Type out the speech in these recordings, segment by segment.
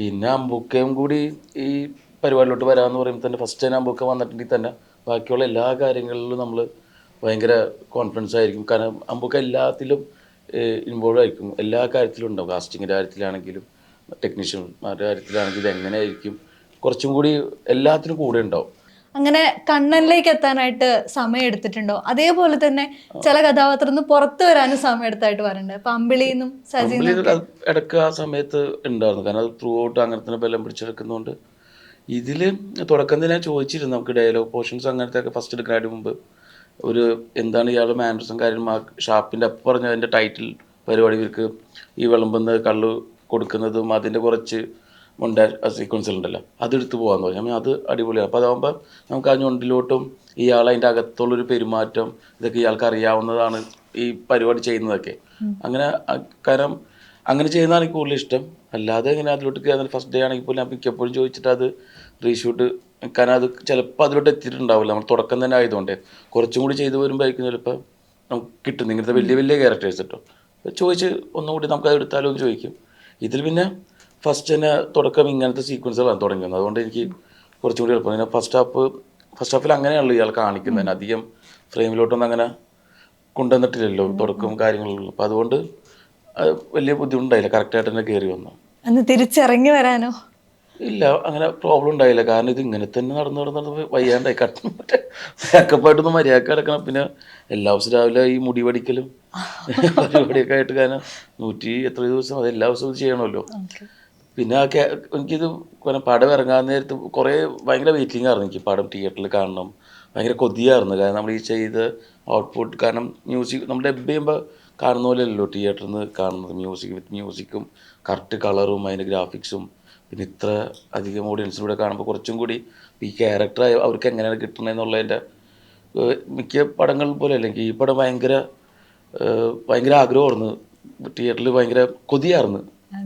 പിന്നെ അമ്പൂക്കയും കൂടി ഈ പരിപാടിയിലോട്ട് വരാമെന്ന് പറയുമ്പോൾ തന്നെ ഫസ്റ്റ് ടൈം അമ്പൂക്ക വന്നിട്ടുണ്ടെങ്കിൽ തന്നെ ബാക്കിയുള്ള എല്ലാ കാര്യങ്ങളിലും നമ്മൾ ഭയങ്കര കോൺഫിഡൻസ് ആയിരിക്കും. കാരണം അമ്പൂക്ക എല്ലാത്തിലും ഇൻവോൾവ് ആയിരിക്കും. എല്ലാ കാര്യത്തിലും ഉണ്ടാവും. കാസ്റ്റിങ്ങിന്റെ കാര്യത്തിലാണെങ്കിലും ടെക്നീഷ്യന്മാരുടെ കാര്യത്തിലാണെങ്കിലും ഇത് എങ്ങനെയായിരിക്കും? കുറച്ചും കൂടി എല്ലാത്തിനും കൂടെ ഉണ്ടാവും. അങ്ങനെ കണ്ണനിലേക്ക് എത്താനായിട്ട് സമയം എടുത്തിട്ടുണ്ടോ? അതേപോലെ തന്നെ ചില കഥാപാത്രത്തിൽ നിന്ന് പുറത്തു വരാനും സമയം എടുത്തായിട്ട് പറയുന്നുണ്ട് അപ്പൊ അമ്പിളിന്നും സജി ഇടയ്ക്ക് ആ സമയത്ത് ഉണ്ടായിരുന്നു. കാരണം അത് ത്രൂ ഔട്ട് അങ്ങനെ തന്നെ ബലം പിടിച്ചെടുക്കുന്നതുകൊണ്ട് ഇതിൽ തുടക്കം തന്നെ ഞാൻ ചോദിച്ചിരുന്നു. നമുക്ക് ഡയലോഗ് പോർഷൻസ് അങ്ങനത്തെ ഒക്കെ ഫസ്റ്റ് എടുക്കാനായിട്ട് മുമ്പ്. ഒരു എന്താണ് ഇയാളുടെ മാനേഴ്സും കാര്യം ഷാപ്പിന്റെ അപ്പം പറഞ്ഞ അതിന്റെ ടൈറ്റിൽ പരിപാടി ഇവർക്ക് ഈ വിളമ്പുന്ന കള്ള് കൊടുക്കുന്നതും അതിന്റെ കുറച്ച് മൊണ്ട സീക്വൻസിൽ ഉണ്ടല്ലോ. അതെടുത്ത് പോകാന്ന് പറഞ്ഞു. ഞാൻ അത് അടിപൊളിയാണ് അപ്പോൾ അതാകുമ്പോൾ നമുക്ക് ആ ഞൊണ്ടിലോട്ടും ഇയാൾ അതിന്റെ അകത്തുള്ളൊരു പെരുമാറ്റം ഇതൊക്കെ ഇയാൾക്ക് അറിയാവുന്നതാണ് ഈ പരിപാടി ചെയ്യുന്നതൊക്കെ. അങ്ങനെ കാരണം അങ്ങനെ ചെയ്യുന്നതാണ് എനിക്ക് കൂടുതൽ ഇഷ്ടം. അല്ലാതെ ഇങ്ങനെ അതിലോട്ട് കയറുന്ന ഫസ്റ്റ് ഡേ ആണെങ്കിൽ പോലും മിക്കപ്പോഴും ചോദിച്ചിട്ട് അത് റീഷൂട്ട്. കാരണം അത് ചിലപ്പോൾ അതിലോട്ട് എത്തിയിട്ടുണ്ടാവില്ല. നമ്മൾ തുടക്കം തന്നെ ആയതുകൊണ്ട്. കുറച്ചും കൂടി ചെയ്തു വരുമ്പോഴായിരിക്കും ചിലപ്പോൾ നമുക്ക് കിട്ടുന്നു ഇങ്ങനത്തെ വലിയ വലിയ ക്യാരക്ടേഴ്സ് കിട്ടും ചോദിച്ച് ഒന്നുകൂടി നമുക്ക് അത് എടുത്താലോ എന്ന് ചോദിക്കും. ഇതിൽ പിന്നെ ഫസ്റ്റ് തന്നെ തുടക്കം ഇങ്ങനത്തെ സീക്വൻസുകളാണ് തുടങ്ങുന്നത്. അതുകൊണ്ട് എനിക്ക് കുറച്ചും കൂടി എളുപ്പം ഫസ്റ്റ് ഹാഫ് ഫസ്റ്റ് ഹാഫിൽ അങ്ങനെയാണല്ലോ ഇയാൾ കാണിക്കുന്നത്. അധികം ഫ്രെയിമിലോട്ടൊന്നും അങ്ങനെ കൊണ്ടുവന്നിട്ടില്ലല്ലോ തുടക്കം കാര്യങ്ങളും അപ്പം അതുകൊണ്ട് അത് വലിയ ബുദ്ധിമുട്ടുണ്ടായില്ല. കറക്റ്റായിട്ട് തന്നെ കയറി വന്നു. അന്ന് തിരിച്ചിറങ്ങി വരാനോ? ഇല്ല അങ്ങനെ പ്രോബ്ലം ഉണ്ടായില്ല. കാരണം ഇത് ഇങ്ങനെ തന്നെ നടന്ന് നടന്ന് നടന്ന് വയ്യാണ്ടായി. കട്ടും മേക്കപ്പായിട്ടൊന്നും മര്യാദയ്ക്ക് കിടക്കണം പിന്നെ എല്ലാ ദിവസവും രാവിലെ ഈ മുടി പഠിക്കലും പരിപാടിയൊക്കെ ആയിട്ട് കാരണം നൂറ്റി എത്ര ദിവസം അത് എല്ലാ ദിവസവും ചെയ്യണമല്ലോ. പിന്നെ എനിക്കിത് പിന്നെ പടം ഇറങ്ങാൻ നേരത്ത് കുറേ ഭയങ്കര വെയിറ്റിംഗ് ആയിരുന്നു എനിക്ക് പടം തിയേറ്ററിൽ കാണണം. ഭയങ്കര കൊതിയായിരുന്നു. കാരണം നമ്മൾ ഈ ചെയ്ത ഔട്ട്പുട്ട് കാരണം മ്യൂസിക് നമ്മൾ ഡബ് ചെയ്യുമ്പോൾ കാണുന്ന പോലെ അല്ലല്ലോ തിയേറ്ററിൽ നിന്ന് കാണുന്നത് മ്യൂസിക് വിത്ത് മ്യൂസിക്കും കറക്റ്റ് കളറും അതിന്റെ ഗ്രാഫിക്സും പിന്നെ ഇത്ര അധികം ഓഡിയൻസിലൂടെ കാണുമ്പോൾ കുറച്ചും കൂടി ഈ ക്യാരക്ടർ അവർക്ക് എങ്ങനെയാണ് കിട്ടണമെന്നുള്ളതിന്റെ മിക്ക പടങ്ങൾ പോലെ അല്ലെങ്കിൽ ഈ പടം ഭയങ്കര ഭയങ്കര ആഗ്രഹമായിരുന്നു. തിയേറ്ററിൽ ഭയങ്കര കൊതിയായിരുന്നു.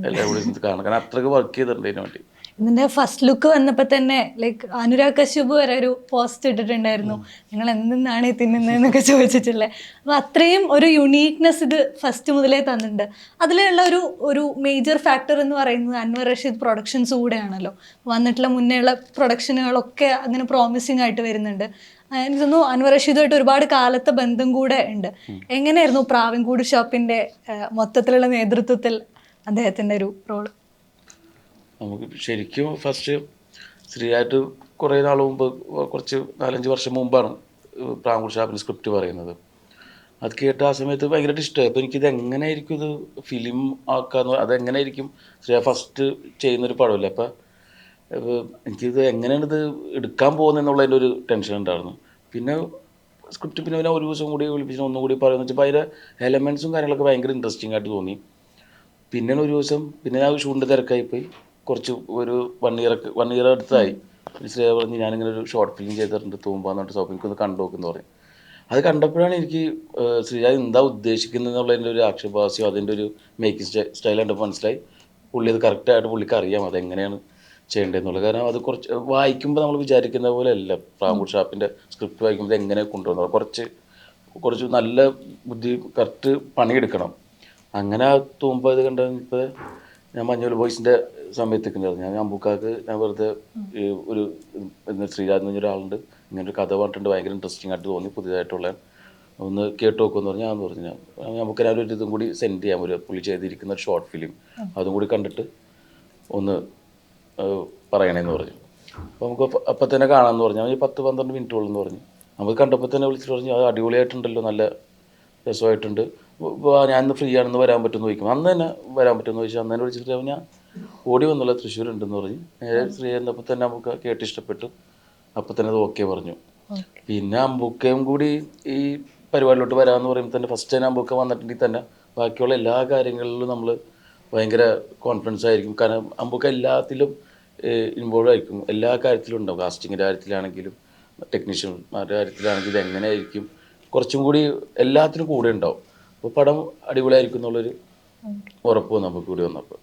എല്ലാം കൂടി ഇരുന്ന് കാരണം അത്രയ്ക്ക് വർക്ക് ചെയ്തിട്ടുണ്ട് ഇതിനു വേണ്ടി. ഇതിന്റെ ഫസ്റ്റ് ലുക്ക് വന്നപ്പോ തന്നെ ലൈക്ക് അനുരാഗ് കശ്യപ് വരെ ഒരു പോസ്റ്റ് ഇട്ടിട്ടുണ്ടായിരുന്നു. നിങ്ങൾ എന്തെന്നാണ് ഈ തിന്നുന്നതെന്നൊക്കെ ചോദിച്ചിട്ടില്ലേ അപ്പൊ അത്രയും ഒരു യുണീക്നെസ് ഇത് ഫസ്റ്റ് മുതലേ തന്നിട്ടുണ്ട്. അതിലുള്ള ഒരു ഒരു മേജർ ഫാക്ടർ എന്ന് പറയുന്നത് അൻവർ റഷീദ് പ്രൊഡക്ഷൻസ് കൂടെയാണല്ലോ. വന്നിട്ടുള്ള മുന്നേ ഉള്ള പ്രൊഡക്ഷനുകളൊക്കെ അങ്ങനെ പ്രോമിസിങ് ആയിട്ട് വരുന്നുണ്ട്. എനിക്ക് തോന്നുന്നു അൻവർ റഷീദുമായിട്ട് ഒരുപാട് കാലത്തെ ബന്ധം കൂടെ ഉണ്ട്. എങ്ങനെയായിരുന്നു പ്രാവിൻകൂട് ഷോപ്പിന്റെ മൊത്തത്തിലുള്ള നേതൃത്വത്തിൽ അദ്ദേഹത്തിന്റെ ഒരു റോൾ നമുക്ക് ശരിക്കും ഫസ്റ്റ് സ്ത്രീയായിട്ട് കുറേ നാൾ മുമ്പ് കുറച്ച് നാലഞ്ച് വർഷം മുമ്പാണ് പ്രാങ്കൂർ ഷാപ്പിന് സ്ക്രിപ്റ്റ് പറയുന്നത്. അത് കേട്ട ആ സമയത്ത് ഭയങ്കരമായിട്ട് ഇഷ്ടമായി. അപ്പോൾ എനിക്കിത് എങ്ങനെയായിരിക്കും ഇത് ഫിലിം ആക്കാന്ന് അതെങ്ങനെയായിരിക്കും ശ്രീയ ഫസ്റ്റ് ചെയ്യുന്നൊരു പടമല്ലേ? അപ്പം എനിക്കിത് എങ്ങനെയാണ് ഇത് എടുക്കാൻ പോകുന്നത് എന്നുള്ളതിന്റെ ഒരു ടെൻഷൻ ഉണ്ടായിരുന്നു. പിന്നെ സ്ക്രിപ്റ്റ് പിന്നെ ഒരു ദിവസം കൂടി വിളിപ്പിച്ച് ഒന്നും കൂടി പറയുന്നത് വെച്ചപ്പോൾ അതിന്റെ എലമെൻസും കാര്യങ്ങളൊക്കെ ഭയങ്കര ഇൻട്രസ്റ്റിംഗ് ആയിട്ട് തോന്നി. പിന്നെ ഒരു ദിവസം പിന്നെ ഞാൻ ഷൂണ്ട് തിരക്കായി പോയി കുറച്ച് ഒരു വൺ ഇയർ വൺ ഇയർ അടുത്തായി. ശ്രേയ പറഞ്ഞ് ഞാനിങ്ങനെ ഒരു ഷോർട്ട് ഫിലിം ചെയ്തിട്ടുണ്ട് തൂമ്പാന്ന് പറഞ്ഞിട്ട് സോപ്പ് എനിക്കൊന്ന് കണ്ടു നോക്കുന്നു പറയും അത് കണ്ടപ്പോഴാണ് എനിക്ക് ശ്രീജാ എന്താ ഉദ്ദേശിക്കുന്നത് എന്നുള്ളതിന്റെ ഒരു ആക്ഷേപാസ്യം അതിന്റെ ഒരു മേക്കിംഗ് സ്റ്റൈ സ്റ്റൈൽ കണ്ടപ്പോൾ മനസ്സിലായി. പുള്ളി അത് കറക്റ്റായിട്ട് പുള്ളിക്ക് അറിയാം അതെങ്ങനെയാണ് ചെയ്യേണ്ടതെന്നുള്ളത് കാരണം അത് കുറച്ച് വായിക്കുമ്പോൾ നമ്മൾ വിചാരിക്കുന്ന പോലെ അല്ല. പ്രാങ്കൂർ ഷാപ്പിന്റെ സ്ക്രിപ്റ്റ് വായിക്കുമ്പോൾ എങ്ങനെ കൊണ്ടുവന്നത് കുറച്ച് കുറച്ച് നല്ല ബുദ്ധി കറക്റ്റ് പണിയെടുക്കണം. അങ്ങനെ തൂമ്പ ഇത് കണ്ടപ്പോൾ ഞാൻ മഞ്ഞൾ ബോയ്സിന്റെ സമയത്തേക്കുണ്ടായിരുന്നു ഞാൻ അമ്പൂക്കാക്ക് ഞാൻ വെറുതെ ഒരു ശ്രീരാജ് എന്ന് പറഞ്ഞൊരാളുണ്ട്. ഇങ്ങനെ ഒരു കഥ പറഞ്ഞിട്ടുണ്ട്. ഭയങ്കര ഇൻട്രസ്റ്റിംഗ് ആയിട്ട് തോന്നി. പുതിയതായിട്ടുള്ള ഒന്ന് കേട്ട് നോക്കുമെന്ന് പറഞ്ഞാൽ ഞാൻ പറഞ്ഞു. ഞാൻ നമുക്ക് ഞാൻ ഒരു ഇതും കൂടി സെൻഡ് ചെയ്യാം. ഒരു പുള്ളി ചെയ്തിരിക്കുന്ന ഒരു ഷോർട്ട് ഫിലിം അതും കൂടി കണ്ടിട്ട് ഒന്ന് പറയണേന്ന് പറഞ്ഞു. അപ്പോൾ നമുക്ക് അപ്പ- തന്നെ കാണാമെന്ന് പറഞ്ഞു. ഈ പത്ത് പന്ത്രണ്ട് മിനിറ്റുള്ളൂ എന്ന് പറഞ്ഞു. നമുക്ക് കണ്ടപ്പോൾ തന്നെ വിളിച്ചിട്ട് പറഞ്ഞു അത് അടിപൊളിയായിട്ടുണ്ടല്ലോ. നല്ല രസമായിട്ടുണ്ട്. ഞാൻ ഇന്ന് ഫ്രീ ആണെന്ന് വരാൻ പറ്റുമെന്ന് ചോദിക്കും. അന്ന് തന്നെ വരാൻ പറ്റുമെന്ന് ചോദിച്ചു. അന്ന് തന്നെ വിളിച്ചിട്ട് ഞാൻ ഓടി വന്നുള്ള തൃശ്ശൂർ ഉണ്ടെന്ന് പറഞ്ഞു. നേരെ ഫ്രീ ആയിരുന്നപ്പോൾ തന്നെ നമുക്ക് കേട്ട് ഇഷ്ടപ്പെട്ടു. അപ്പോൾ തന്നെ അത് ഓക്കെ പറഞ്ഞു. പിന്നെ അമ്പൂക്കയും കൂടി ഈ പരിപാടിയിലോട്ട് വരാമെന്ന് പറയുമ്പോൾ തന്നെ ഫസ്റ്റ് തന്നെ അമ്പൂക്ക വന്നിട്ടുണ്ടെങ്കിൽ തന്നെ ബാക്കിയുള്ള എല്ലാ കാര്യങ്ങളിലും നമ്മൾ ഭയങ്കര കോൺഫിഡൻസ് ആയിരിക്കും. കാരണം അമ്പൂക്ക എല്ലാത്തിലും ഇൻവോൾവ് ആയിരിക്കും. എല്ലാ കാര്യത്തിലും ഉണ്ടാവും. കാസ്റ്റിങ്ങിന്റെ കാര്യത്തിലാണെങ്കിലും ടെക്നീഷ്യന്മാരുടെ കാര്യത്തിലാണെങ്കിലും ഇത് എങ്ങനെയായിരിക്കും? കുറച്ചും കൂടി എല്ലാത്തിനും കൂടെ ഉണ്ടാവും. അപ്പോൾ പടം അടിപൊളിയായിരിക്കും എന്നുള്ളൊരു ഉറപ്പ് നമുക്ക് കൂടി വന്നപ്പോൾ.